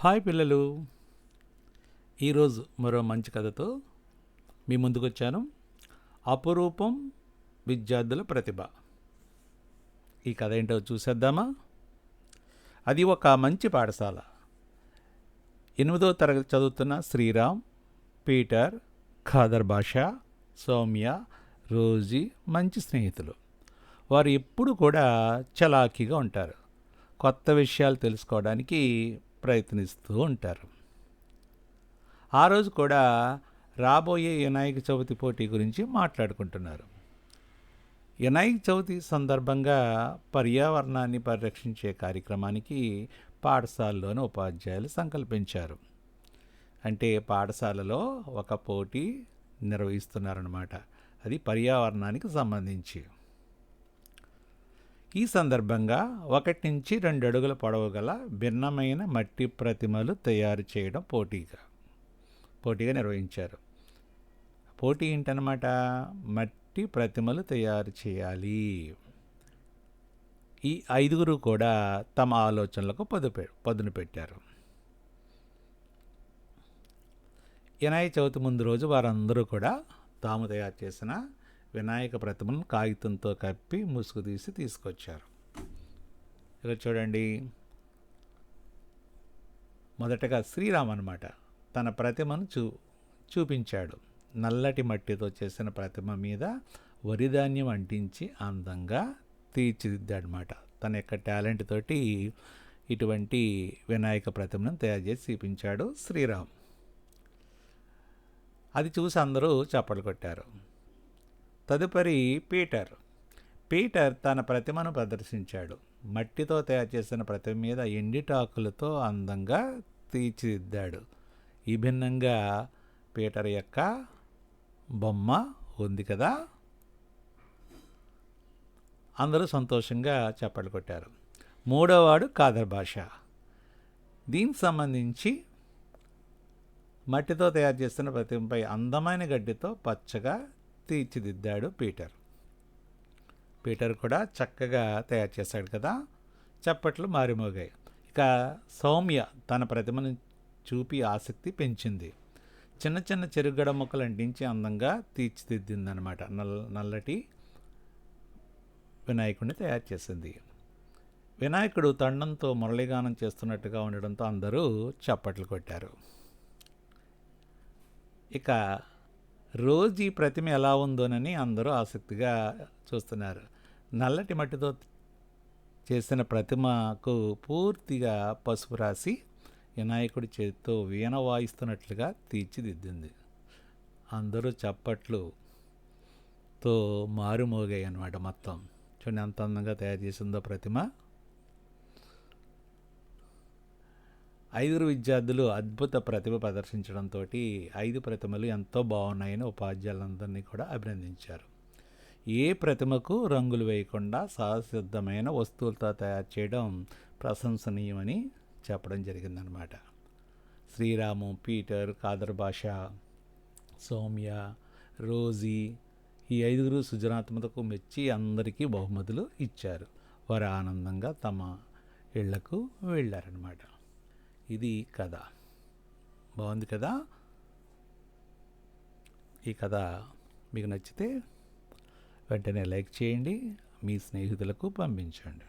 Hi పిల్లలు. ఈరోజు మరో మంచి కథతో మీ ముందుకు వచ్చాను అపురూపం విద్యార్థుల ప్రతిభ. ఈ కథ ఏంటో చూసేద్దామా? అది ఒక మంచి పాఠశాల. ఎనిమిదో తరగతి చదువుతున్న శ్రీరామ్ పీటర్ ఖాదర్ భాష సౌమ్య రోజీ మంచి స్నేహితులు. వారు ఎప్పుడు కూడా చలాకీగా ఉంటారు. కొత్త విషయాలు తెలుసుకోవడానికి ప్రయత్నిస్తూ ఉంటారు. ఆ రోజు కూడా రాబోయే వినాయక చవితి పోటీ గురించి మాట్లాడుకుంటున్నారు. వినాయక చవితి సందర్భంగా పర్యావరణాన్ని పరిరక్షించే కార్యక్రమానికి పాఠశాలలోని ఉపాధ్యాయులు సంకల్పించారు. అంటే పాఠశాలలో ఒక పోటీ నిర్వహిస్తున్నారన్నమాట. అది పర్యావరణానికి సంబంధించి. ఈ సందర్భంగా ఒకటి నుంచి రెండు అడుగుల పొడవు గల భిన్నమైన మట్టి ప్రతిమలు తయారు చేయడం పోటీగా పోటీగా నిర్వహించారు. పోటీ ఏంటనమాట మట్టి ప్రతిమలు తయారు చేయాలి. ఈ ఐదుగురు కూడా తమ ఆలోచనలకు పదు పదును పెట్టారు. వినాయక చవితి ముందు రోజు వారందరూ కూడా తాము తయారు చేసిన వినాయక ప్రతిమను కాగితంతో కప్పి ముసుగు తీసి తీసుకొచ్చారు. ఇలా చూడండి. మొదటగా శ్రీరామ్ అనమాట తన ప్రతిమను చూ చూపించాడు. నల్లటి మట్టితో చేసిన ప్రతిమ మీద వరిధాన్యం అంటించి అందంగా తీర్చిదిద్దాడనమాట తన యొక్క టాలెంట్ తోటి ఇటువంటి వినాయక ప్రతిమను తయారు చేసి చూపించాడు శ్రీరామ్. అది చూసి అందరూ చప్పట్లు కొట్టారు. తదుపరి పీటర్. పీటర్ తన ప్రతిమను ప్రదర్శించాడు. మట్టితో తయారు చేసిన ప్రతిమ మీద ఎండిటాకులతో అందంగా తీర్చిదిద్దాడు. ఈ భిన్నంగా పీటర్ యొక్క బొమ్మ ఉంది కదా? అందరూ సంతోషంగా చప్పట్లు కొట్టారు. మూడోవాడు కాదర్ భాష. దీనికి సంబంధించి మట్టితో తయారు చేస్తున్న ప్రతిమపై అందమైన గడ్డితో పచ్చగా తీర్చిదిద్దాడు పీటర్. పీటర్ కూడా చక్కగా తయారు చేశాడు కదా? చప్పట్లు మారిమోగాయి. ఇక సౌమ్య తన ప్రతిమను చూపి ఆసక్తి పెంచింది. చిన్న చిన్న చెరుగడ మొక్కలు అంటించి అందంగా తీర్చిదిద్దిందనమాట నల్ నల్లటి వినాయకుడిని తయారు చేసింది. వినాయకుడు తండంతో మురళీగానం చేస్తున్నట్టుగా ఉండడంతో అందరూ చప్పట్లు కొట్టారు. ఇక రోజు ఈ ప్రతిమ ఎలా ఉందోనని అందరూ ఆసక్తిగా చూస్తున్నారు. నల్లటి మట్టితో చేసిన ప్రతిమకు పూర్తిగా పసుపు రాసి వినాయకుడి చేతితో వీణ వాయిస్తున్నట్లుగా తీర్చిదిద్దింది. అందరూ చప్పట్లుతో మారుమోగాయి అనమాట మొత్తం. చూడండి ఎంత అందంగా తయారు చేసిందో ప్రతిమ. ఐదుగురు విద్యార్థులు అద్భుత ప్రతిభ ప్రదర్శించడంతో ఐదు ప్రతిమలు ఎంతో బాగున్నాయని ఉపాధ్యాయులందరినీ కూడా అభినందించారు. ఏ ప్రతిమకు రంగులు వేయకుండా సహసిద్ధమైన వస్తువులతో తయారు చేయడం ప్రశంసనీయమని చెప్పడం జరిగిందనమాట శ్రీరాము పీటర్ కాదర్ భాష సౌమ్య రోజీ ఈ ఐదుగురు సృజనాత్మకతకు మెచ్చి అందరికీ బహుమతులు ఇచ్చారు. వారు ఆనందంగా తమ ఇళ్ళకు వెళ్ళారనమాట ఇది కథ. బాగుంది కదా? ఈ కథ మీకు నచ్చితే వెంటనే లైక్ చేయండి మీ స్నేహితులకు పంపించండి.